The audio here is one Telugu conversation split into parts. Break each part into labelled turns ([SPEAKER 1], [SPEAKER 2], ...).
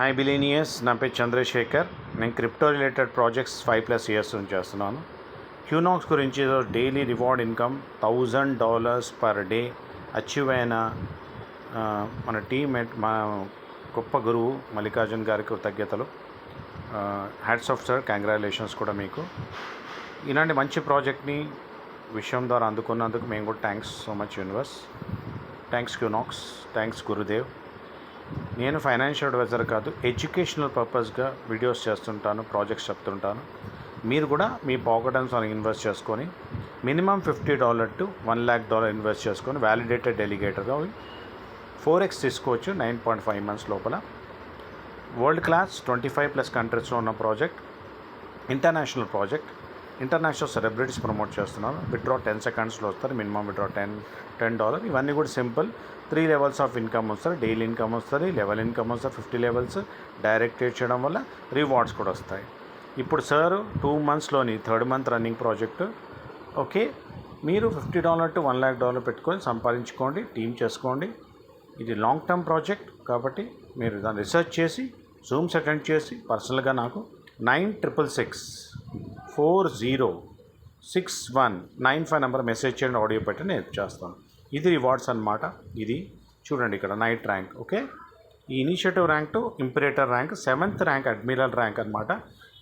[SPEAKER 1] హాయ్ బిలీనియస్ నా పేరు చంద్రశేఖర్. నేను crypto related projects five plus years నుంచి చేస్తున్నాను. క్యూనాక్స్ గురించి daily reward income thousand dollars per day achieve అయిన మన టీమేట్ మా గొప్ప గురువు మల్లికార్జున్ గారికి కృతజ్ఞతలు. హ్యాట్స్ ఆఫ్ సార్ కంగ్రాచులేషన్స్ కూడా మీకు. ఇలాంటి మంచి ప్రాజెక్ట్ని విషయం ద్వారా అందుకున్నందుకు మేము కూడా thanks so much universe thanks Qnox thanks Gurudev నేను ఫైనాన్షియల్ అడ్వైజర్ కాదు ఎడ్యుకేషనల్ పర్పస్గా వీడియోస్ చేస్తుంటాను ప్రాజెక్ట్స్ చెప్తుంటాను. మీరు కూడా మీ పాకెట్ అండ్స్ ఇన్వెస్ట్ చేసుకొని minimum fifty dollar to one lakh dollar invest చేసుకొని వ్యాలిడేటెడ్ డెలిగేటర్గా ఫోర్ ఎక్స్ తీసుకోవచ్చు నైన్ పాయింట్ ఫైవ్ మంత్స్ లోపల. World class twenty five plus కంట్రీస్లో ఉన్న project international project. International celebrities promote చేస్తున్నారు. విత్డ్రా టెన్ సెకండ్స్లో వస్తారు. Minimum withdraw ten ten dollar. ఇవన్నీ కూడా simple. Three levels of income వస్తారు. డైలీ ఇన్కమ్ వస్తుంది. లెవెల్ ఇన్కమ్ వస్తారు ఫిఫ్టీ లెవెల్స్ డైరెక్ట్ ట్రేడ్ చేయడం వల్ల రివార్డ్స్ కూడా వస్తాయి. ఇప్పుడు sir two మంత్స్లోని third month running project. Okay? మీరు fifty dollar to one lakh dollar పెట్టుకొని సంపాదించుకోండి. టీమ్ చేసుకోండి. ఇది లాంగ్ టర్మ్ ప్రాజెక్ట్ కాబట్టి మీరు దాన్ని రీసెర్చ్ చేసి జూమ్స్ అటెండ్ చేసి పర్సనల్గా నాకు nine triple six four zero six one nine five number message చేయండి ఆడియో పెట్టి నేను చేస్తాను ఇది రివార్డ్స్ అన్నమాట. ఇది చూడండి ఇక్కడ నైట్ ర్యాంక్ ఓకే? ఈ initiative rank two imperator rank seventh rank admiral rank అనమాట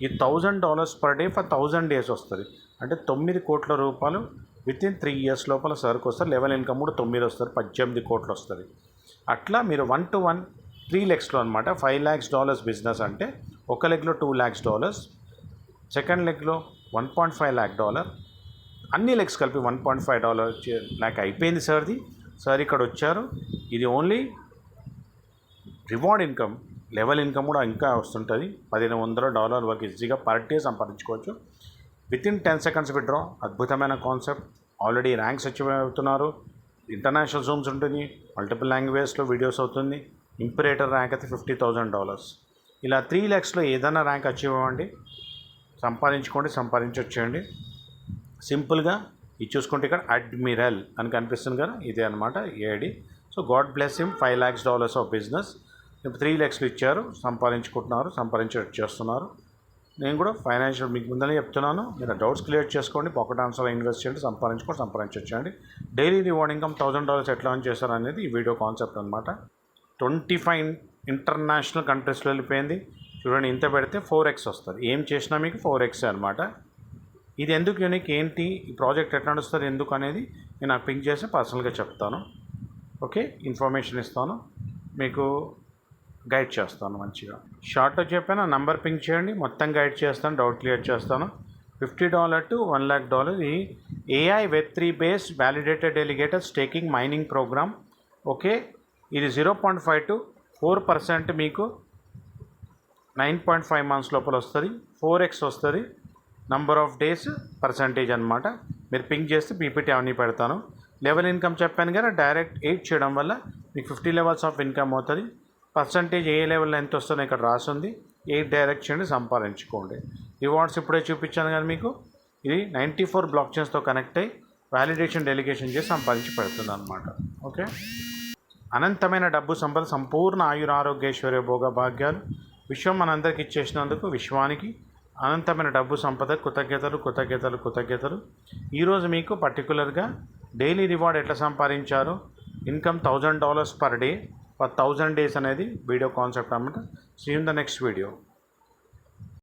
[SPEAKER 1] ఈ thousand dollars per day for thousand days వస్తుంది. అంటే తొమ్మిది కోట్ల రూపాయలు విత్ ఇన్ త్రీ ఇయర్స్ లోపల సరుకు వస్తారు లెవెల్ ఇన్కమ్ కూడా తొమ్మిది వస్తారు పద్దెనిమిది కోట్లు వస్తుంది. అట్లా మీరు వన్ టు వన్ త్రీ ల్యాక్స్లో అనమాట ఫైవ్ ల్యాక్స్ డాలర్స్ బిజినెస్ అంటే ఒక లెగ్లో two lakhs dollars second లెగ్లో one point five lakh dollar అన్ని లెగ్స్ కలిపి one point five dollar lakh అయిపోయింది సార్ది. సార్ ఇక్కడ వచ్చారు. ఇది only reward income level income కూడా ఇంకా వస్తుంటుంది. పదిహేను వందల డాలర్ వరకు ఈజీగా పర్ డే సంపాదించుకోవచ్చు. With in ten seconds withdraw అద్భుతమైన కాన్సెప్ట్ ఆల్రెడీ ర్యాంక్స్ అవుతున్నారు. ఇంటర్నేషనల్ జూమ్స్ ఉంటుంది. మల్టిపుల్ లాంగ్వేజ్లో వీడియోస్ అవుతుంది. ఇంపరేటర్ ర్యాంక్ అయితే ఫిఫ్టీ థౌజండ్ డాలర్స్ ఇలా త్రీ ల్యాక్స్లో ఏదైనా ర్యాంక్ అచీవ్ అవ్వండి. సంపాదించుకోండి సంపాదించొచ్చేయండి. సింపుల్గా ఇది చూసుకుంటే ఇక్కడ అడ్మిరల్ అని కనిపిస్తుంది కదా ఇదే అనమాట AD. So god bless him five lakhs dollars of business. Three ల్యాక్స్లు ఇచ్చారు సంపాదించుకుంటున్నారు సంపాదించి చేస్తున్నారు. నేను కూడా ఫైనాన్షియల్ మీకు ముందనే చెప్తున్నాను మీరు డౌట్స్ క్లియర్ చేసుకోండి పాకెట్ ఆన్సర్లో ఇన్వెస్ట్ చేయండి సంపాదించుకోండి సంపాదించండి daily reward income thousand dollars ఎట్లా అని చేశారు అనేది ఈ వీడియో కాన్సెప్ట్ అనమాట ట్వంటీ ఫైవ్ ఇంటర్నేషనల్ కంట్రీస్లో వెళ్ళిపోయింది. చూడండి ఇంత పెడితే ఫోర్ ఎక్స్ వస్తుంది. ఏం చేసినా మీకు ఫోర్ ఎక్స్ అనమాట. ఇది ఎందుకు యూనిక్? ఏంటి? ఈ ప్రాజెక్ట్ ఎట్లా నడుస్తుంది? ఎందుకు అనేది నేను నాకు పింక్ చేసి పర్సనల్గా చెప్తాను. ఓకే? ఇన్ఫర్మేషన్ ఇస్తాను. మీకు గైడ్ చేస్తాను మంచిగా. షార్ట్లో చెప్పాను నంబర్ పింక్ చేయండి. మొత్తం గైడ్ చేస్తాను డౌట్ క్లియర్ చేస్తాను. Fifty dollar to one lakh dollar. ఈ AI web three based validated delegator staking mining program. Okay? ఇది zero point five to four percent మీకు నైన్ పాయింట్ ఫైవ్ మంత్స్ లోపల వస్తుంది. ఫోర్ ఎక్స్ వస్తుంది. నంబర్ ఆఫ్ డేస్ పర్సంటేజ్ అనమాట మీరు పింక్ చేస్తే పీపీటీ అవన్నీ పెడతాను. లెవెల్ ఇన్కమ్ చెప్పాను కదా డైరెక్ట్ ఎయిట్ చేయడం వల్ల మీకు ఫిఫ్టీ లెవెల్స్ ఆఫ్ ఇన్కమ్ అవుతుంది. పర్సంటేజ్ ఏ లెవెల్లో ఎంత వస్తుందో ఇక్కడ రాసింది. ఎయిట్ డైరెక్ట్ చేయండి సంపాదించుకోండి. రివార్డ్స్ ఇప్పుడే చూపించాను కానీ మీకు. ఇది నైంటీ ఫోర్ బ్లాక్ చైన్స్తో కనెక్ట్ అయ్యి వ్యాలిడేషన్ డెలిగేషన్ చేసి సంపాదించి పెడుతుంది అనమాట ఓకే అనంతమైన డబ్బు సంపద సంపూర్ణ ఆయుర ఆరోగ్యేశ్వర్య భోగ భాగ్యాలు విశ్వం మనందరికి ఇచ్చేసినందుకు విశ్వానికి అనంతమైన డబ్బు సంపద కృతజ్ఞతలు కృతజ్ఞతలు కృతజ్ఞతలు. ఈరోజు మీకు పర్టికులర్గా డైలీ రివార్డ్ ఎట్లా సంపాదించారు? Income thousand dollars per day for thousand days అనేది వీడియో కాన్సెప్ట్ అనమాట see in the next video